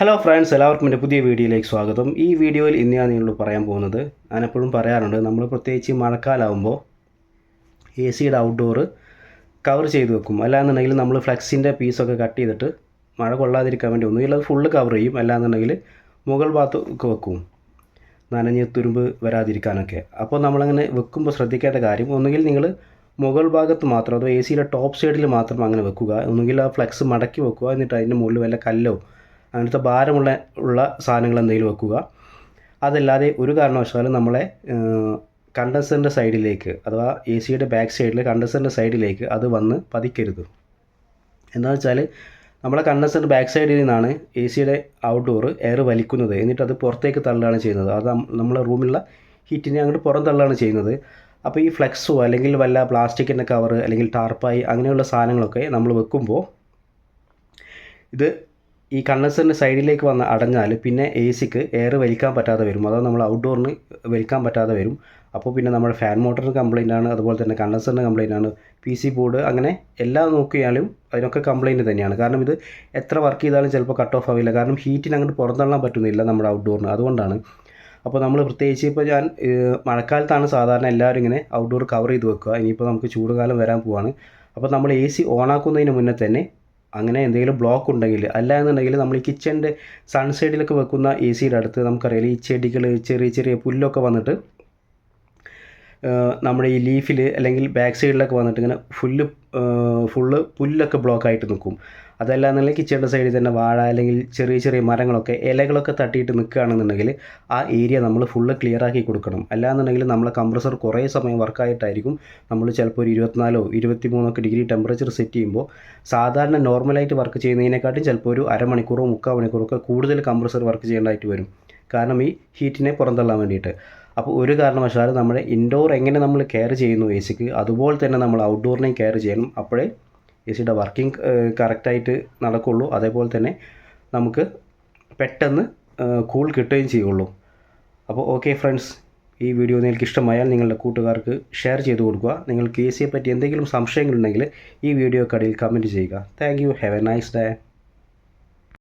Hello friends എല്ലാവർക്കും എന്റെ പുതിയ വീഡിയോയിലേക്ക് സ്വാഗതം. ഈ വീഡിയോയിൽ ഇന്ന് ഞാൻ നിങ്ങളോട് പറയാൻ പോകുന്നത് ഞാൻ എപ്പോഴും പറയാറുണ്ട് നമ്മൾ പ്രത്യേകിച്ച് മഴക്കാലാവുമ്പോൾ എ സിയുടെ ഔട്ട്ഡോർ കവർ ചെയ്ത് വെക്കും. അല്ലാന്നുണ്ടെങ്കിൽ നമ്മൾ ഫ്ലെക്സിന്റെ പീസൊക്കെ കട്ട് ചെയ്തിട്ട് മഴ കൊള്ളാതിരിക്കാൻ വേണ്ടി ഒന്നുകിൽ അത് ഫുള്ള് കവർ ചെയ്യും. അല്ലാന്നുണ്ടെങ്കിൽ മുകൾ ഭാഗത്തൊക്കെ വെക്കും. നനഞ്ഞ് തുരുമ്പ് വരാതിരിക്കാനൊക്കെ. അപ്പോൾ നമ്മളങ്ങനെ വെക്കുമ്പോൾ ശ്രദ്ധിക്കേണ്ട കാര്യം ഒന്നുകിൽ നിങ്ങൾ മുകൾ ഭാഗത്ത് മാത്രം അതോ എ സിയുടെ ടോപ്പ് സൈഡിൽ മാത്രം അങ്ങനെ വെക്കുക. ഒന്നുകിൽ ആ ഫ്ലെക്സ് മടക്കി വെക്കുക എന്നിട്ട് അതിന്റെ മുകളിൽ വല്ല കല്ലോ അങ്ങനത്തെ ഭാരമുള്ള ഉള്ള സാധനങ്ങൾ എന്തെങ്കിലും വെക്കുക. അതല്ലാതെ ഒരു കാരണവശാലും നമ്മളെ കണ്ടൻസറിന്റെ സൈഡിലേക്ക് അഥവാ എ സിയുടെ ബാക്ക് സൈഡിൽ കണ്ടൻസറിന്റെ സൈഡിലേക്ക് അത് വന്ന് പതിക്കരുത്. എന്താണെന്ന് വെച്ചാൽ നമ്മളെ കണ്ടൻസറിന്റെ ബാക്ക് സൈഡിൽ നിന്നാണ് എ സിയുടെ ഔട്ട്ഡോർ എയർ വലിക്കുന്നത്. എന്നിട്ട് അത് പുറത്തേക്ക് തള്ളുകയാണ് ചെയ്യുന്നത്. അത് നമ്മളെ റൂമിലുള്ള ഹീറ്റിനെ അങ്ങോട്ട് പുറം തള്ളുകയാണ് ചെയ്യുന്നത്. അപ്പോൾ ഈ ഫ്ലെക്സോ അല്ലെങ്കിൽ വല്ല പ്ലാസ്റ്റിക്കിന്റെ കവർ അല്ലെങ്കിൽ ടാർപ്പായി അങ്ങനെയുള്ള സാധനങ്ങളൊക്കെ നമ്മൾ വെക്കുമ്പോൾ ഇത് ഈ കണ്ടൻസറിന്റെ സൈഡിലേക്ക് വന്ന് അടഞ്ഞാൽ പിന്നെ എ സിക്ക് എയർ വലിക്കാൻ പറ്റാതെ വരും. അതായത് നമ്മൾ ഔട്ട്ഡോറിന് വലിക്കാൻ പറ്റാതെ വരും. അപ്പോൾ പിന്നെ നമ്മുടെ ഫാൻ മോട്ടറിന് കംപ്ലൈന്റ് ആണ് അതുപോലെ തന്നെ കണ്ടൻസറിന് കംപ്ലൈന്റ് ആണ് പി സി ബോർഡ് അങ്ങനെ എല്ലാം നോക്കിയാലും അതിനൊക്കെ കംപ്ലൈന്റ് തന്നെയാണ്. കാരണം ഇത് എത്ര വർക്ക് ചെയ്താലും ചിലപ്പോൾ കട്ട് ഓഫ് ആവില്ല. കാരണം ഹീറ്റിന് അങ്ങോട്ട് പുറന്തള്ളാൻ പറ്റുന്നില്ല നമ്മുടെ ഔട്ട്ഡോറിന് അതുകൊണ്ടാണ് അപ്പോൾ നമ്മൾ പ്രത്യേകിച്ച് ഇപ്പോൾ ഞാൻ മഴക്കാലത്താണ് സാധാരണ എല്ലാവരും ഇങ്ങനെ ഔട്ട്ഡോർ കവർ ചെയ്ത് വെക്കുക. ഇനിയിപ്പോൾ നമുക്ക് ചൂടുകാലം വരാൻ പോവാണ്. അപ്പോൾ നമ്മൾ എ സി ഓണാക്കുന്നതിന് മുന്നേ തന്നെ അങ്ങനെ എന്തെങ്കിലും ബ്ലോക്ക് ഉണ്ടെങ്കിൽ അല്ല എന്നുണ്ടെങ്കിൽ നമ്മൾ ഈ കിച്ചന്റെ സൺസൈഡിലൊക്കെ വെക്കുന്ന എ സിയുടെ അടുത്ത് നമുക്കറിയാം ഈ ചെടികൾ ചെറിയ ചെറിയ പുല്ലൊക്കെ വന്നിട്ട് നമ്മുടെ ഈ ലീഫിൽ അല്ലെങ്കിൽ ബാക്ക് സൈഡിലൊക്കെ വന്നിട്ട് ഇങ്ങനെ ഫുള്ള് ഫുള്ള് പുല്ലൊക്കെ ബ്ലോക്ക് ആയിട്ട് നിൽക്കും അതല്ല എന്നുണ്ടെങ്കിൽ കിച്ചണിന്റെ സൈഡിൽ തന്നെ വാഴ അല്ലെങ്കിൽ ചെറിയ ചെറിയ മരങ്ങളൊക്കെ ഇലകളൊക്കെ തട്ടിയിട്ട് നിൽക്കുകയാണെന്നുണ്ടെങ്കിൽ ആ ഏരിയ നമ്മൾ ഫുള്ള് ക്ലിയർ ആക്കി കൊടുക്കണം. അല്ലാന്നുണ്ടെങ്കിൽ നമ്മളെ കംപ്രസർ കുറേ സമയം വർക്കായിട്ടായിരിക്കും. നമ്മൾ ചിലപ്പോൾ ഒരു ഇരുപത്തിനാലോ ഇരുപത്തിമൂന്നൊക്കെ ഡിഗ്രി ടെമ്പറേച്ചർ സെറ്റ് ചെയ്യുമ്പോൾ സാധാരണ നോർമലായിട്ട് വർക്ക് ചെയ്യുന്നതിനെക്കാട്ടും ചിലപ്പോൾ ഒരു അരമണിക്കൂറോ മുക്കാൽ മണിക്കൂറോ ഒക്കെ കൂടുതൽ കംപ്രസർ വർക്ക് ചെയ്യേണ്ടതായിട്ട് വരും. കാരണം ഈ ഹീറ്റിനെ പുറന്തള്ളാൻ വേണ്ടിയിട്ട്. അപ്പോൾ ഒരു കാരണവശാലും നമ്മൾ ഇൻഡോർ എങ്ങനെ നമ്മൾ കെയർ ചെയ്യുന്നു എ സിക്ക് അതുപോലെ തന്നെ നമ്മൾ ഔട്ട്ഡോറിനെയും കെയർ ചെയ്യണം. അപ്പോഴേ എ സിയുടെ വർക്കിംഗ് കറക്റ്റായിട്ട് നടക്കുള്ളൂ. അതേപോലെ തന്നെ നമുക്ക് പെട്ടെന്ന് കൂൾ കിട്ടുകയും ചെയ്യുള്ളൂ. അപ്പോൾ ഓക്കെ ഫ്രണ്ട്സ് ഈ വീഡിയോ നിങ്ങൾക്ക് ഇഷ്ടമായാൽ നിങ്ങളുടെ കൂട്ടുകാർക്ക് ഷെയർ ചെയ്ത് കൊടുക്കുക. നിങ്ങൾക്ക് എ സിയെ പറ്റി എന്തെങ്കിലും സംശയങ്ങളുണ്ടെങ്കിൽ ഈ വീഡിയോക്കടിയിൽ കമന്റ് ചെയ്യുക. Thank you have a nice day